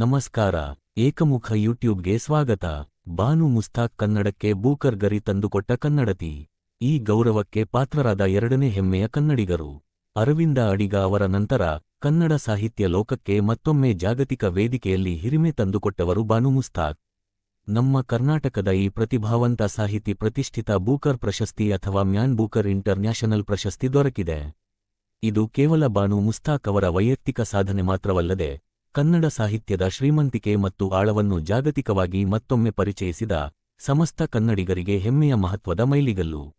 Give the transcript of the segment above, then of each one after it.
ನಮಸ್ಕಾರ, ಏಕಮುಖ ಯೂಟ್ಯೂಬ್ಗೆ ಸ್ವಾಗತ. ಬಾನು ಮುಸ್ತಾಕ್ ಕನ್ನಡಕ್ಕೆ ಬೂಕರ್ ಗರಿ ತಂದುಕೊಟ್ಟ ಕನ್ನಡತಿ. ಈ ಗೌರವಕ್ಕೆ ಪಾತ್ರರಾದ ಎರಡನೇ ಹೆಮ್ಮೆಯ ಕನ್ನಡಿಗರು. ಅರವಿಂದ ಅಡಿಗ ಅವರ ನಂತರ, ಕನ್ನಡ ಸಾಹಿತ್ಯ ಲೋಕಕ್ಕೆ ಮತ್ತೊಮ್ಮೆ ಜಾಗತಿಕ ವೇದಿಕೆಯಲ್ಲಿ ಹಿರಿಮೆ ತಂದುಕೊಟ್ಟವರು ಬಾನು ಮುಸ್ತಾಕ್. ನಮ್ಮ ಕರ್ನಾಟಕದ ಈ ಪ್ರತಿಭಾವಂತ ಸಾಹಿತಿ ಪ್ರತಿಷ್ಠಿತ ಬೂಕರ್ ಪ್ರಶಸ್ತಿ ಅಥವಾ ಮ್ಯಾನ್ ಬೂಕರ್ ಇಂಟರ್ನ್ಯಾಷನಲ್ ಪ್ರಶಸ್ತಿ ದೊರಕಿದೆ. ಇದು ಕೇವಲ ಬಾನು ಮುಸ್ತಾಕ್ ಅವರ ವೈಯಕ್ತಿಕ ಸಾಧನೆ ಮಾತ್ರವಲ್ಲದೆ ಕನ್ನಡ ಸಾಹಿತ್ಯದ ಶ್ರೀಮಂತಿಕೆ ಮತ್ತು ಆಳವನ್ನು ಜಾಗತಿಕವಾಗಿ ಮತ್ತೊಮ್ಮೆ ಪರಿಚಯಿಸಿದ ಸಮಸ್ತ ಕನ್ನಡಿಗರಿಗೆ ಹೆಮ್ಮೆಯ ಮಹತ್ವದ ಮೈಲಿಗಲ್ಲು.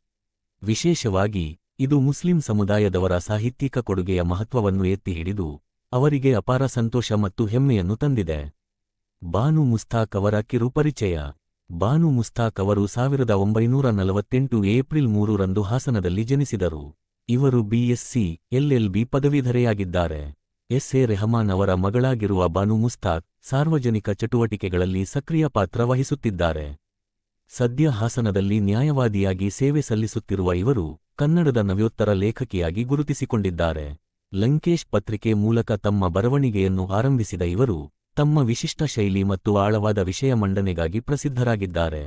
ವಿಶೇಷವಾಗಿ, ಇದು ಮುಸ್ಲಿಂ ಸಮುದಾಯದವರ ಸಾಹಿತ್ಯಿಕ ಕೊಡುಗೆಯ ಮಹತ್ವವನ್ನು ಎತ್ತಿ ಹಿಡಿದು ಅವರಿಗೆ ಅಪಾರ ಸಂತೋಷ ಮತ್ತು ಹೆಮ್ಮೆಯನ್ನು ತಂದಿದೆ. ಬಾನು ಮುಸ್ತಾಕ್ ಅವರ ಕಿರು ಪರಿಚಯ. ಬಾನು ಮುಸ್ತಾಕ್ ಅವರು ಸಾವಿರದ ಒಂಬೈನೂರ ನಲವತ್ತೆಂಟು ಏಪ್ರಿಲ್ ಮೂರರಂದು ಹಾಸನದಲ್ಲಿ ಜನಿಸಿದರು. ಇವರು ಬಿಎಸ್ಸಿ ಎಲ್ಎಲ್ಬಿ ಪದವೀಧರೆಯಾಗಿದ್ದಾರೆ. ಎಸ್ ಎ ರೆಹಮಾನ್ ಅವರ ಮಗಳಾಗಿರುವ ಬಾನು ಮುಸ್ತಾಕ್ ಸಾರ್ವಜನಿಕ ಚಟುವಟಿಕೆಗಳಲ್ಲಿ ಸಕ್ರಿಯ ಪಾತ್ರ ವಹಿಸುತ್ತಿದ್ದಾರೆ. ಸದ್ಯ ಹಾಸನದಲ್ಲಿ ನ್ಯಾಯವಾದಿಯಾಗಿ ಸೇವೆ ಸಲ್ಲಿಸುತ್ತಿರುವ ಇವರು ಕನ್ನಡದ ನವ್ಯೋತ್ತರ ಲೇಖಕಿಯಾಗಿ ಗುರುತಿಸಿಕೊಂಡಿದ್ದಾರೆ. ಲಂಕೇಶ್ ಪತ್ರಿಕೆ ಮೂಲಕ ತಮ್ಮ ಬರವಣಿಗೆಯನ್ನು ಆರಂಭಿಸಿದ ಇವರು ತಮ್ಮ ವಿಶಿಷ್ಟ ಶೈಲಿ ಮತ್ತು ಆಳವಾದ ವಿಷಯ ಮಂಡನೆಗಾಗಿ ಪ್ರಸಿದ್ಧರಾಗಿದ್ದಾರೆ.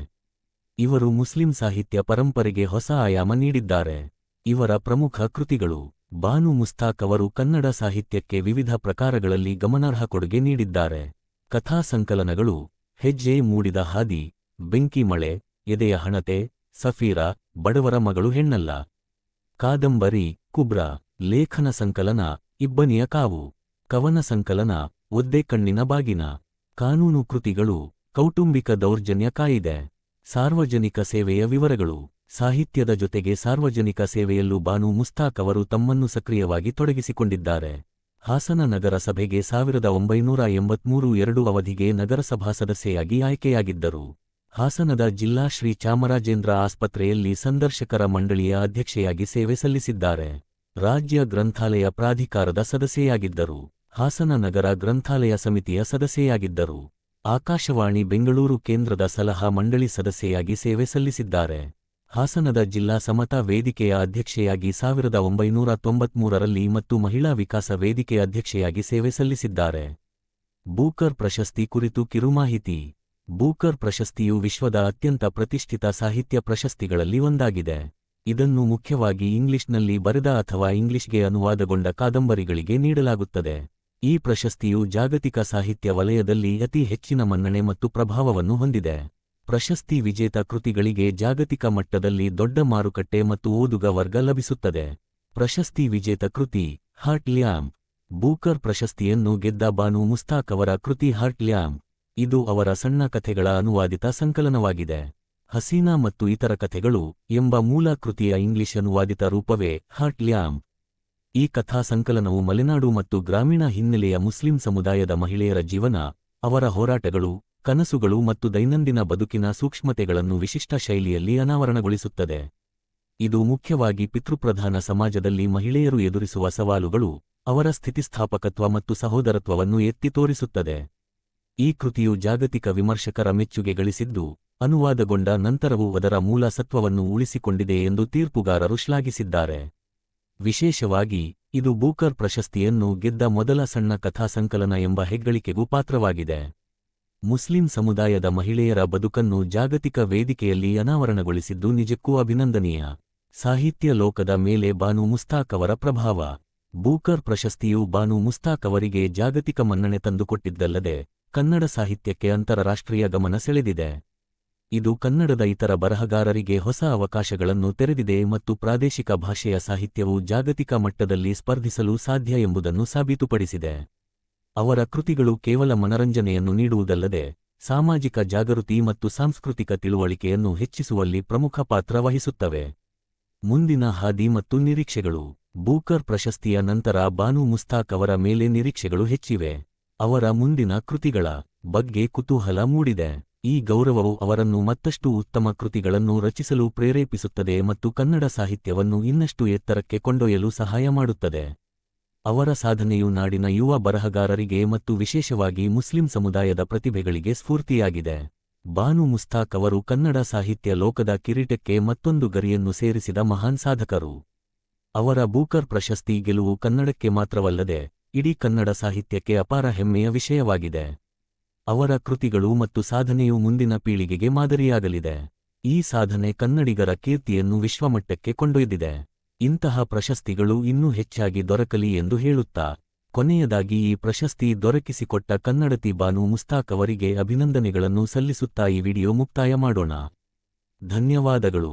ಇವರು ಮುಸ್ಲಿಂ ಸಾಹಿತ್ಯ ಪರಂಪರೆಗೆ ಹೊಸ ಆಯಾಮ ನೀಡಿದ್ದಾರೆ. ಇವರ ಪ್ರಮುಖ ಕೃತಿಗಳು ಬಾನು ಮುಸ್ತಾಕ್ ಅವರು ಕನ್ನಡ ಸಾಹಿತ್ಯಕ್ಕೆ ವಿವಿಧ ಪ್ರಕಾರಗಳಲ್ಲಿ ಗಮನಾರ್ಹ ಕೊಡುಗೆ ನೀಡಿದ್ದಾರೆ. ಕಥಾ ಸಂಕಲನಗಳು, ಹೆಜ್ಜೆ ಮೂಡಿದ ಹಾದಿ, ಬೆಂಕಿ ಮಳೆ, ಎದೆಯ ಹಣತೆ, ಸಫೀರ, ಬಡವರ ಮಗಳು ಹೆಣ್ಣಲ್ಲ. ಕಾದಂಬರಿ, ಕುಬ್ರ, ಲೇಖನ ಸಂಕಲನ, ಇಬ್ಬನಿಯ ಕಾವು. ಕವನ ಸಂಕಲನ, ಒದ್ದೆ ಕಣ್ಣಿನ ಬಾಗಿನ. ಕಾನೂನು ಕೃತಿಗಳು, ಕೌಟುಂಬಿಕ ದೌರ್ಜನ್ಯ ಕಾಯಿದೆ. ಸಾರ್ವಜನಿಕ ಸೇವೆಯ ವಿವರಗಳು. ಸಾಹಿತ್ಯದ ಜೊತೆಗೆ ಸಾರ್ವಜನಿಕ ಸೇವೆಯಲ್ಲೂ ಬಾನು ಮುಸ್ತಾಕ್ ಅವರು ತಮ್ಮನ್ನು ಸಕ್ರಿಯವಾಗಿ ತೊಡಗಿಸಿಕೊಂಡಿದ್ದಾರೆ. ಹಾಸನ ನಗರಸಭೆಗೆ ಸಾವಿರದ ಒಂಬೈನೂರ ಎಂಬತ್ಮೂರು ಎರಡು ಅವಧಿಗೆ ನಗರಸಭಾ ಸದಸ್ಯೆಯಾಗಿ ಆಯ್ಕೆಯಾಗಿದ್ದರು. ಹಾಸನದ ಜಿಲ್ಲಾ ಶ್ರೀ ಚಾಮರಾಜೇಂದ್ರ ಆಸ್ಪತ್ರೆಯಲ್ಲಿ ಸಂದರ್ಶಕರ ಮಂಡಳಿಯ ಅಧ್ಯಕ್ಷೆಯಾಗಿ ಸೇವೆ ಸಲ್ಲಿಸಿದ್ದಾರೆ. ರಾಜ್ಯ ಗ್ರಂಥಾಲಯ ಪ್ರಾಧಿಕಾರದ ಸದಸ್ಯೆಯಾಗಿದ್ದರು. ಹಾಸನ ನಗರ ಗ್ರಂಥಾಲಯ ಸಮಿತಿಯ ಸದಸ್ಯೆಯಾಗಿದ್ದರು. ಆಕಾಶವಾಣಿ ಬೆಂಗಳೂರು ಕೇಂದ್ರದ ಸಲಹಾ ಮಂಡಳಿ ಸದಸ್ಯೆಯಾಗಿ ಸೇವೆ ಸಲ್ಲಿಸಿದ್ದಾರೆ. ಹಾಸನದ ಜಿಲ್ಲಾ ಸಮತಾ ವೇದಿಕೆಯ ಅಧ್ಯಕ್ಷೆಯಾಗಿ ಸಾವಿರದ ಒಂಬೈನೂರ ತೊಂಬತ್ಮೂರರಲ್ಲಿ ಮತ್ತು ಮಹಿಳಾ ವಿಕಾಸ ವೇದಿಕೆ ಅಧ್ಯಕ್ಷೆಯಾಗಿ ಸೇವೆ ಸಲ್ಲಿಸಿದ್ದಾರೆ. ಬೂಕರ್ ಪ್ರಶಸ್ತಿ ಕುರಿತು ಕಿರುಮಾಹಿತಿ. ಬೂಕರ್ ಪ್ರಶಸ್ತಿಯು ವಿಶ್ವದ ಅತ್ಯಂತ ಪ್ರತಿಷ್ಠಿತ ಸಾಹಿತ್ಯ ಪ್ರಶಸ್ತಿಗಳಲ್ಲಿ ಒಂದಾಗಿದೆ. ಇದನ್ನು ಮುಖ್ಯವಾಗಿ ಇಂಗ್ಲಿಷ್ನಲ್ಲಿ ಬರೆದ ಅಥವಾ ಇಂಗ್ಲಿಷ್ಗೆ ಅನುವಾದಗೊಂಡ ಕಾದಂಬರಿಗಳಿಗೆ ನೀಡಲಾಗುತ್ತದೆ. ಈ ಪ್ರಶಸ್ತಿಯು ಜಾಗತಿಕ ಸಾಹಿತ್ಯ ವಲಯದಲ್ಲಿ ಅತಿ ಹೆಚ್ಚಿನ ಮನ್ನಣೆ ಮತ್ತು ಪ್ರಭಾವವನ್ನು ಹೊಂದಿದೆ. ಪ್ರಶಸ್ತಿ ವಿಜೇತ ಕೃತಿಗಳಿಗೆ ಜಾಗತಿಕ ಮಟ್ಟದಲ್ಲಿ ದೊಡ್ಡ ಮಾರುಕಟ್ಟೆ ಮತ್ತು ಓದುಗ ವರ್ಗ ಲಭಿಸುತ್ತದೆ. ಪ್ರಶಸ್ತಿ ವಿಜೇತ ಕೃತಿ ಹಾರ್ಟ್ ಲ್ಯಾಮ್ ಬೂಕರ್ ಪ್ರಶಸ್ತಿಯನ್ನು ಗೆದ್ದ ಬಾನು ಮುಸ್ತಾಕ್ ಅವರ ಕೃತಿ ಹಾರ್ಟ್ ಲ್ಯಾಮ್ ಇದು ಅವರ ಸಣ್ಣ ಕಥೆಗಳ ಅನುವಾದಿತ ಸಂಕಲನವಾಗಿದೆ. ಹಸೀನಾ ಮತ್ತು ಇತರ ಕಥೆಗಳು ಎಂಬ ಮೂಲ ಕೃತಿಯ ಇಂಗ್ಲಿಷ್ ಅನುವಾದಿತ ರೂಪವೇ ಹಾರ್ಟ್ ಲ್ಯಾಮ್ ಈ ಕಥಾ ಸಂಕಲನವು ಮಲೆನಾಡು ಮತ್ತು ಗ್ರಾಮೀಣ ಹಿನ್ನೆಲೆಯ ಮುಸ್ಲಿಂ ಸಮುದಾಯದ ಮಹಿಳೆಯರ ಜೀವನ, ಅವರ ಹೋರಾಟಗಳು ಕನಸುಗಳು ಮತ್ತು ದೈನಂದಿನ ಬದುಕಿನ ಸೂಕ್ಷ್ಮತೆಗಳನ್ನು ವಿಶಿಷ್ಟ ಶೈಲಿಯಲ್ಲಿ ಅನಾವರಣಗೊಳಿಸುತ್ತದೆ. ಇದು ಮುಖ್ಯವಾಗಿ ಪಿತೃಪ್ರಧಾನ ಸಮಾಜದಲ್ಲಿ ಮಹಿಳೆಯರು ಎದುರಿಸುವ ಸವಾಲುಗಳು, ಅವರ ಸ್ಥಿತಿಸ್ಥಾಪಕತ್ವ ಮತ್ತು ಸಹೋದರತ್ವವನ್ನು ಎತ್ತಿ ತೋರಿಸುತ್ತದೆ. ಈ ಕೃತಿಯು ಜಾಗತಿಕ ವಿಮರ್ಶಕರ ಮೆಚ್ಚುಗೆ ಗಳಿಸಿದ್ದು, ಅನುವಾದಗೊಂಡ ನಂತರವೂ ಅದರ ಮೂಲ ಸತ್ವವನ್ನು ಉಳಿಸಿಕೊಂಡಿದೆ ಎಂದು ತೀರ್ಪುಗಾರರು ಶ್ಲಾಘಿಸಿದ್ದಾರೆ. ವಿಶೇಷವಾಗಿ, ಇದು ಬೂಕರ್ ಪ್ರಶಸ್ತಿಯನ್ನು ಗೆದ್ದ ಮೊದಲ ಸಣ್ಣ ಕಥಾ ಸಂಕಲನ ಎಂಬ ಹೆಗ್ಗಳಿಕೆಗೂ ಪಾತ್ರವಾಗಿದೆ. ಮುಸ್ಲಿಂ ಸಮುದಾಯದ ಮಹಿಳೆಯರ ಬದುಕನ್ನು ಜಾಗತಿಕ ವೇದಿಕೆಯಲ್ಲಿ ಅನಾವರಣಗೊಳಿಸಿದ್ದು ನಿಜಕ್ಕೂ ಅಭಿನಂದನೀಯ. ಸಾಹಿತ್ಯ ಲೋಕದ ಮೇಲೆ ಬಾನು ಮುಸ್ತಾಕ್ ಅವರ ಪ್ರಭಾವ. ಬೂಕರ್ ಪ್ರಶಸ್ತಿಯು ಬಾನು ಮುಸ್ತಾಕ್ ಅವರಿಗೆ ಜಾಗತಿಕ ಮನ್ನಣೆ ತಂದುಕೊಟ್ಟಿದ್ದಲ್ಲದೆ, ಕನ್ನಡ ಸಾಹಿತ್ಯಕ್ಕೆ ಅಂತರರಾಷ್ಟ್ರೀಯ ಗಮನ ಸೆಳೆದಿದೆ. ಇದು ಕನ್ನಡದ ಇತರ ಬರಹಗಾರರಿಗೆ ಹೊಸ ಅವಕಾಶಗಳನ್ನು ತೆರೆದಿದೆ ಮತ್ತು ಪ್ರಾದೇಶಿಕ ಭಾಷೆಯ ಸಾಹಿತ್ಯವು ಜಾಗತಿಕ ಮಟ್ಟದಲ್ಲಿ ಸ್ಪರ್ಧಿಸಲು ಸಾಧ್ಯ ಎಂಬುದನ್ನು ಸಾಬೀತುಪಡಿಸಿದೆ. ಅವರ ಕೃತಿಗಳು ಕೇವಲ ಮನರಂಜನೆಯನ್ನು ನೀಡುವುದಲ್ಲದೆ, ಸಾಮಾಜಿಕ ಜಾಗೃತಿ ಮತ್ತು ಸಾಂಸ್ಕೃತಿಕ ತಿಳುವಳಿಕೆಯನ್ನು ಹೆಚ್ಚಿಸುವಲ್ಲಿ ಪ್ರಮುಖ ಪಾತ್ರ ವಹಿಸುತ್ತವೆ. ಮುಂದಿನ ಹಾದಿ ಮತ್ತು ನಿರೀಕ್ಷೆಗಳು. ಬೂಕರ್ ಪ್ರಶಸ್ತಿಯ ನಂತರ ಬಾನು ಮುಸ್ತಾಕ್ ಅವರ ಮೇಲೆ ನಿರೀಕ್ಷೆಗಳು ಹೆಚ್ಚಿವೆ. ಅವರ ಮುಂದಿನ ಕೃತಿಗಳ ಬಗ್ಗೆ ಕುತೂಹಲ ಮೂಡಿದೆ. ಈ ಗೌರವವು ಅವರನ್ನು ಮತ್ತಷ್ಟು ಉತ್ತಮ ಕೃತಿಗಳನ್ನು ರಚಿಸಲು ಪ್ರೇರೇಪಿಸುತ್ತದೆ ಮತ್ತು ಕನ್ನಡ ಸಾಹಿತ್ಯವನ್ನು ಇನ್ನಷ್ಟು ಎತ್ತರಕ್ಕೆ ಕೊಂಡೊಯ್ಯಲು ಸಹಾಯ ಮಾಡುತ್ತದೆ. ಅವರ ಸಾಧನೆಯು ನಾಡಿನ ಯುವ ಬರಹಗಾರರಿಗೆ ಮತ್ತು ವಿಶೇಷವಾಗಿ ಮುಸ್ಲಿಂ ಸಮುದಾಯದ ಪ್ರತಿಭೆಗಳಿಗೆ ಸ್ಫೂರ್ತಿಯಾಗಿದೆ. ಬಾನು ಮುಸ್ತಾಕ್ ಅವರು ಕನ್ನಡ ಸಾಹಿತ್ಯ ಲೋಕದ ಕಿರೀಟಕ್ಕೆ ಮತ್ತೊಂದು ಗರಿಯನ್ನು ಸೇರಿಸಿದ ಮಹಾನ್ ಸಾಧಕರು. ಅವರ ಬೂಕರ್ ಪ್ರಶಸ್ತಿ ಗೆಲುವು ಕನ್ನಡಕ್ಕೆ ಮಾತ್ರವಲ್ಲದೆ, ಇಡೀ ಕನ್ನಡ ಸಾಹಿತ್ಯಕ್ಕೆ ಅಪಾರ ಹೆಮ್ಮೆಯ ವಿಷಯವಾಗಿದೆ. ಅವರ ಕೃತಿಗಳು ಮತ್ತು ಸಾಧನೆಯು ಮುಂದಿನ ಪೀಳಿಗೆಗೆ ಮಾದರಿಯಾಗಲಿದೆ. ಈ ಸಾಧನೆ ಕನ್ನಡಿಗರ ಕೀರ್ತಿಯನ್ನು ವಿಶ್ವಮಟ್ಟಕ್ಕೆ ಕೊಂಡೊಯ್ದಿದೆ. ಇಂತಹ ಪ್ರಶಸ್ತಿಗಳು ಇನ್ನೂ ಹೆಚ್ಚಾಗಿ ದೊರಕಲಿ ಎಂದು ಹೇಳುತ್ತಾ, ಕೊನೆಯದಾಗಿ ಈ ಪ್ರಶಸ್ತಿ ದೊರಕಿಸಿಕೊಟ್ಟ ಕನ್ನಡತಿ ಬಾನು ಮುಸ್ತಾಕ್ ಅವರಿಗೆ ಅಭಿನಂದನೆಗಳನ್ನು ಸಲ್ಲಿಸುತ್ತಾ ಈ ವಿಡಿಯೋ ಮುಕ್ತಾಯ ಮಾಡೋಣ. ಧನ್ಯವಾದಗಳು.